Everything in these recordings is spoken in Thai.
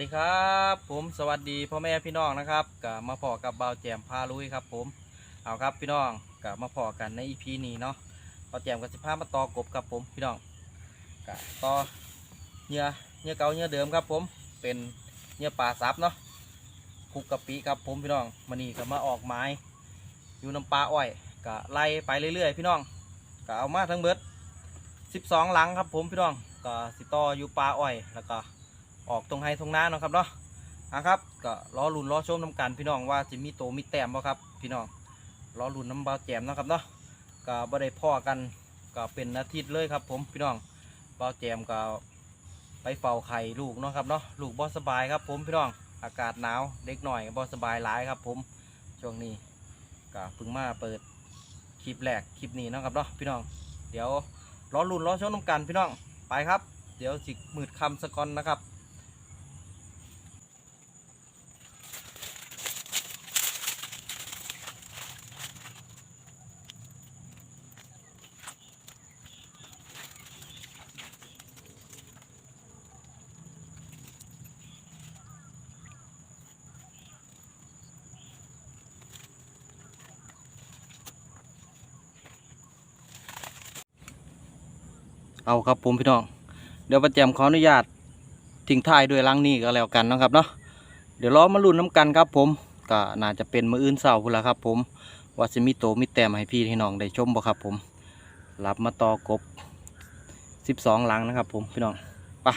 ดีครับ ผมสวัสดีพ่อแม่พี่น้องนะครับกับมาพอกับเบาวแจมพาลุยครับ ผมเอาครับพี่น้องกับมาพอกันในอีพีนี้เนาะเบาวแจมกับสิพามาต่อกบครับผมพี่น้องกับต่อเนื้อเนื้อเก่าเนื้อเดิมครับ ผมเป็นเนื้อปลาซับเนาะคุกกะปิครับผมพี่น้องมันนี่ก็มาออกไม้อยู่น้ำปลาอ้อยก็ไล่ไปเรื่อยๆ พี่น้องก็เอามาทั้งเบิด 12 หลังครับ ผมพี่น้องก็สิต่ออยู่ปลาอ้อยแล้วก็ ออกตรงไฮตรงน้าเนาะครับเนาะอะครับก็ล้อลุนล้อชมน้ำกันพี่น้องว่าจะมีโตมีแต้มบ่ครับ พี่น้องล้อลุนน้ำเบาแจมเนาะครับเนาะก็บ่ได้พ่อกันก็เป็นอาทิตย์เลยครับ ผมพี่น้องเบาแจมก็ไปเฝ้าไข่ลูกเนาะครับเนาะลูกบ่สบายครับ ผมพี่น้องอากาศหนาวเด็กหน่อยบ่สบายหลายครับ ผมช่วงนี้ก็เพิ่งมาเปิดคลิปแรกคลิปนี้เนาะครับเนาะพี่น้องเดี๋ยวล้อลุนล้อชมน้ำกันพี่น้องไปครับ เดี๋ยวสิมืดคำสะกอนนะครับ เอาครับผมพี่น้องเดี๋ยวประแจมขออนุญาตทิ้งท้ายด้วยลังนี้ก็แล้วกันนะครับเนาะเดี๋ยวล้อมาลุ้นน้ำกันครับผมก็น่าจะเป็นมืออื่นเสาร์พุ่นละครับ ผมว่าจะมีโตมีแต้มให้พี่ให้น้องได้ชมบ่ครับ ผมรับมาต่อกบสิบสองลังนะครับ ผมพี่น้องไป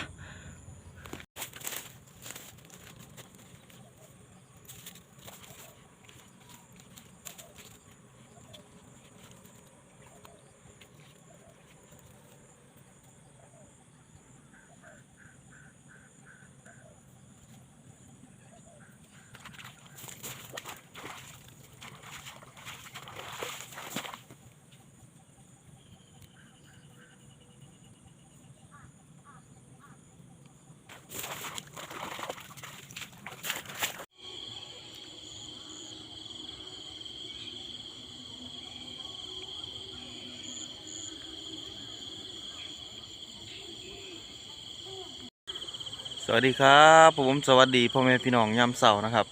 สวัสดีครับผมสวัสดีพ่อแม่พี่น้องยามเสาร์นะครับ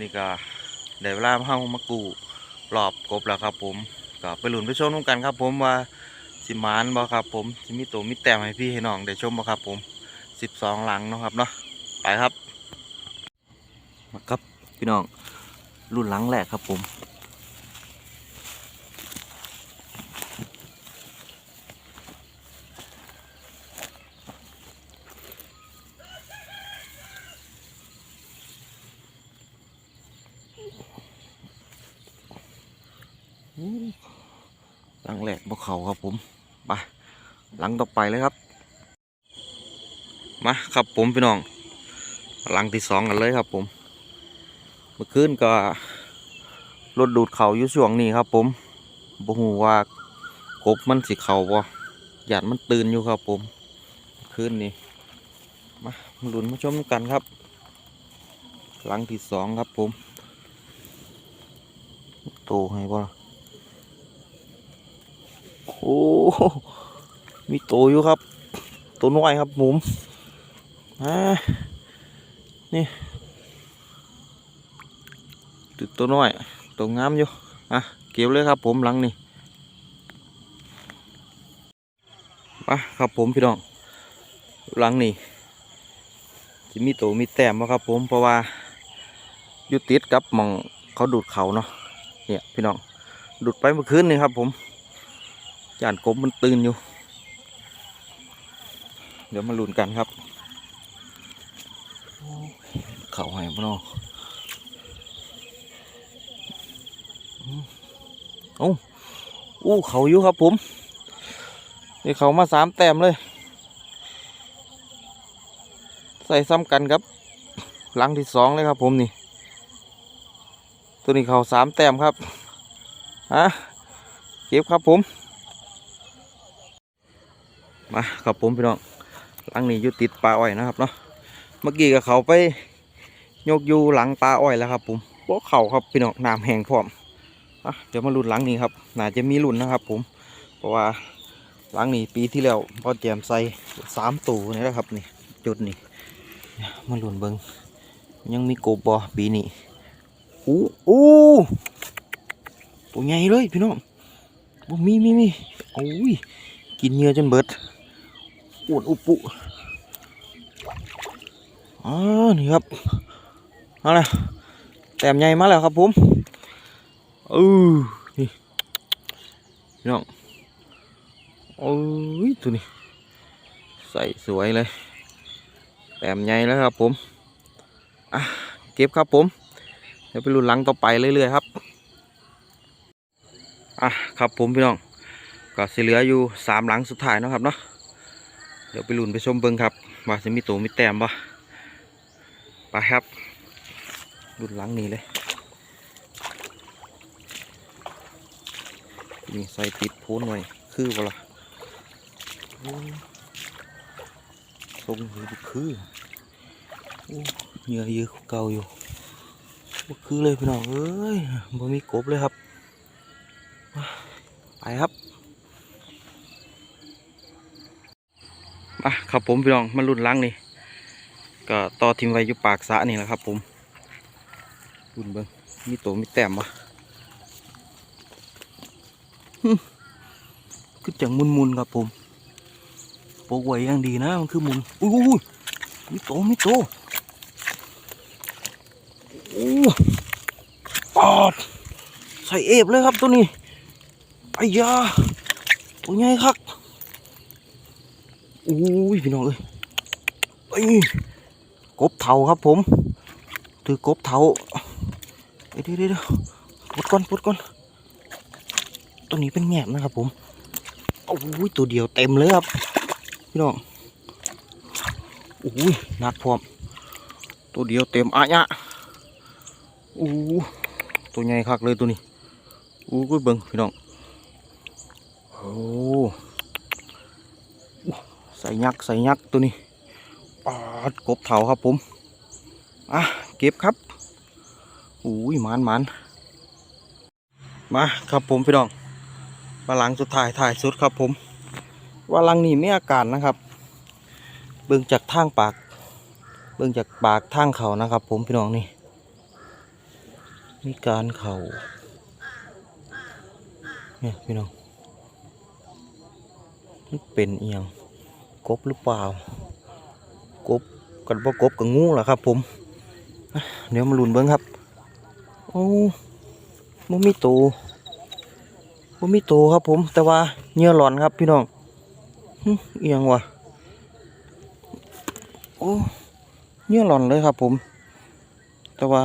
นี่ก็ได้เวลาเข้ามากูรอบกบแล้วครับ ผมก็ไปหลุนไปชมน้ำกันครับ ผมว่าสิมานบ่ครับ ผมสิมีโตมีแต้มให้พี่ให้น้องได้ชมบ่ครับผมสิบองหลังเนาะครับเนาะไปครับมาครับพี่น้องรุ่นหลังแรกครับผม หลังแรกบกเขาครับผมไปหลังต่อไปเลยครับ มาครับผมพี่น้อง หลังที่สองกันเลยครับผม เมื่อคืนก็รถดูดเขาอยู่ช่วงนี้ครับ ผมบ่หูว่ากบมันสิเขาบ่หยาดมันตื่นอยู่ครับผมคืนนี้มามาลุ้นมาชมกันครับ หลังที่สองครับผม โตให้บ่ โอ้มีตัวอยู่ครับ ตัวน้อยครับหมุมอ่านี่ติดตัวน้อยตัวงามอยู่อะเก็บเลยครับผมหลังนี่มาครับผมพี่น้องหลังนี่จะมีตัวมีแต้มบ่ครับผมเพราะว่าอยู่ติดกับมองเขาดูดเขาเนาะเนี่ยพี่น้องดูดไปเมื่อคืนนี่ครับผม จานกบมันตื่นอยู่ เดี๋ยวมาลุ้นกันครับ เขาห้พ่นอโอ้อู้เขาอยู่ครับผมนี่เขามาสามแต้มเลย ใส่ซ้ำกันครับ หลังที่สองเลยครับผมนี่ ตัวนี้เขาสามแต้มครับ ฮะ เก็บครับผม มาครับผมพี่น้องหลังนี้ยู่ติดปลาอ้อยนะครับเนาะเมื่อกี้กับเขาไปยกอยู่หลังปลาอ้อยแล้วครับผมบ่เข่าครับพี่น้องน้ำแห้งพร้อมอะเดี๋ยวมาลุ้นหลังนี้ครับน่าจะมีลุ้นนะครับ ผม เพราะว่าหลังนี้ปีที่แล้วพอแจมใส่สามตูนี่แหละครับนี่จุดนี่มาลุ้นเบิงยังมีโกบบอปีนี้อู้อู้ตัวใหญ่เลยพี่น้องบ่มีมีมีโอ้ยกินเหงื่อจนเบิด อวนอุปุอ๋อนี่ครับเอาละแต้มใหญ่มาแล้วครับผมเออนี่พี่น้องโอ้ยตัวนี้ใส่สวยเลยแต้มใหญ่แล้วครับผมอะเก็บครับผมเดี๋ยวไปลุ้นหลังต่อไปเรื่อยๆครับอะครับผมพี่น้องก็สิเหลืออยู่สามหลังสุดท้ายนะครับเนาะ เดี๋ยวไปลุ้นไปชมเบิ้งครับว่าจะมีตัวมีแต้มปะไปครับลุ้นหลังนี้เลยนี่ใส่ติดโพ้นไว้คือบ่ล่ะทรงหูบ่คือโอ้เหงื่อเยอะกเก่าอยู่บ่คือเลยพี่น้องเอ้ยบ่มีกบเลยครับ ไปครับ มาครับผมพี่น้องมารุ่นล้างนี่ก็ต่อทิมไว้อยู่ปากสะนี่แหละครับ ผมรุ่นเบิ้งมีตัวมีแต้มปะฮึคือจังมุนมุนครับผมโปกไว้ยังดีนะมันคือมุนอุ้ยอุ้ยมีโตมีโตโอ้ปอดใส่เอฟเลยครับตัวนี้ไอ้ยาตัวใหญ่คัก อุ้ยพี่น้องเอ้ยไอ้ยกบเถาครับผมถือกบเถาเดี๋ยวเดี๋ยวปดก่อนปลดก่อนตัวนี้เป็นแงบนะครับผมโอ้ยตัวเดียวเต็มเลยครับพี่น้องโอ้ยหนักพร้อม ตัวเดียวเต็มอะยะโอ้ตัวใหญ่คักเลยตัวนี้โอ้ยเบิ่งพี่น้อง โอ้ใส่ยักษ์ใส่ยักษ์ตัวนี้ปาดกบเถาครับผม อะ เก็บครับอุ้ยหมันหมันมาครับผมพี่น้องมาหลังสุดท้ายถ่ายสุดครับผม ว่าลังนี้มีอาการนะครับ เบิ่งจากทางปาก เบิ่งจากปากทางเขานะครับ ผมพี่น้องนี่ มีการเข่าเนี่ยพี่น้องมันเป็นเอียง กบหรือเปล่ากบกันบ่กบกับงูเหรอครับ ผมเดี๋ยวมาลุ้นเบิ้งครับโอ้บ่มีโตวบ่มีโตครับ ผม แต่ว่าเหงื่อหลอนครับ พี่น้องเอียงวะโอ้เหงื่อหลอนเลยครับ ผม แต่ว่า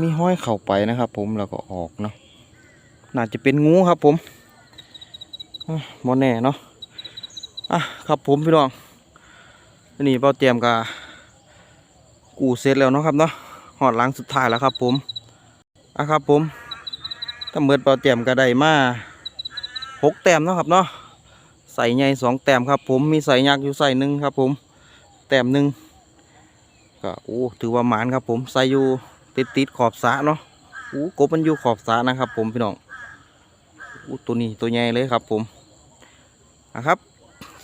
มีห้อยเข่าไปนะครับ ผมแล้วก็ออกเนาะน่าจะเป็นงูครับ ผมมอแน่เนาะ อะครับผมพี่น้องอันนี้เป้าเตรียมกะกูเสร็จแล้วเนาะครับเนาะหอดหลังสุดท้ายแล้วครับผมอะครับผมถ้าเมิดเป้าเตรียมก็ได้มาหกแต้มเนาะครับเนาะใส่ใหญ่สองแต้มครับ ผมมีใส่ยักษ์อยู่ใส่หนึ่งครับ ผมแต้มหนึ่งก็โอ้ถือว่าหมานครับ ผมใส่อยู่ติดติดๆขอบสะเนาะโอ้กบมันอยู่ขอบสะนะครับ ผมพี่น้องโอ้ตัวนี้ตัวใหญ่เลยครับ ผมนะครับ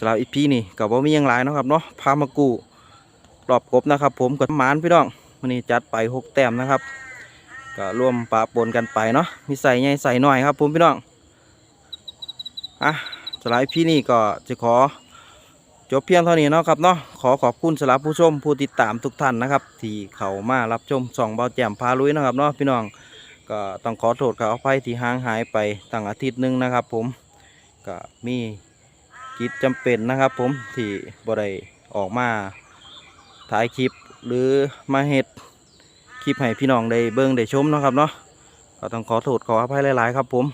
ำหรับอีพีนี่กับว่ามียังหลายนะครับเนาะพามากูปลอบกบนะครับผมกับหมานพี่น้องวันนี้จัดไปหกแต้มนะครับก็ร่วมปะปนกันไปเนาะมีใส่ใหญ่ใส่หน่อยครับผมพี่น้องอะสำหรับอีพีนี่ก็จะขอจบเพียงเท่านี้เนาะครับเนาะขอขอบคุณสำหรับผู้ชมผู้ติดตามทุกท่านนะครับ ที่เข้ามารับชมส่องเบาแจ่มพาลุยนะครับเนาะพี่น้องก็ต้องขอโทษขออภัยที่ห่างหายไปตั้งอาทิตย์นึงนะครับ ผมก็มี กิจจำเป็นนะครับผมที่บ่ได้ออกมาถ่ายคลิปหรือมาเฮ็ดคลิปให้พี่น้องได้เบิ่งได้ชมนะครับเนาะก็ต้องขอโทษขออภัยหลาย ๆ ครับผม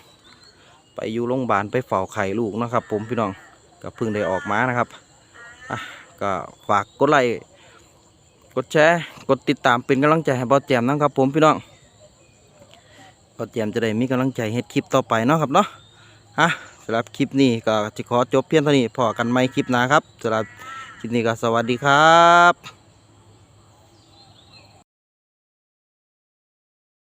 ไปอยู่โรงพยาบาลไปเฝ้าไข่ลูกนะครับ ผมพี่น้องก็เพิ่งได้ออกมานะครับอะก็ฝากกดไลค์กดแชร์กดติดตามเป็นกำลังใจให้บอสแจมนะครับ ผมพี่น้องบอสแจมจะได้มีกำลังใจเฮ็ดคลิปต่อไปเนาะครับเนาะฮะำหรับคลิปนี้ก็จะขอจบเพียงเท่านี้พอกันไหมคลิปหน้าครับสำหรับคลิปนี้ก็สวัสดีครับ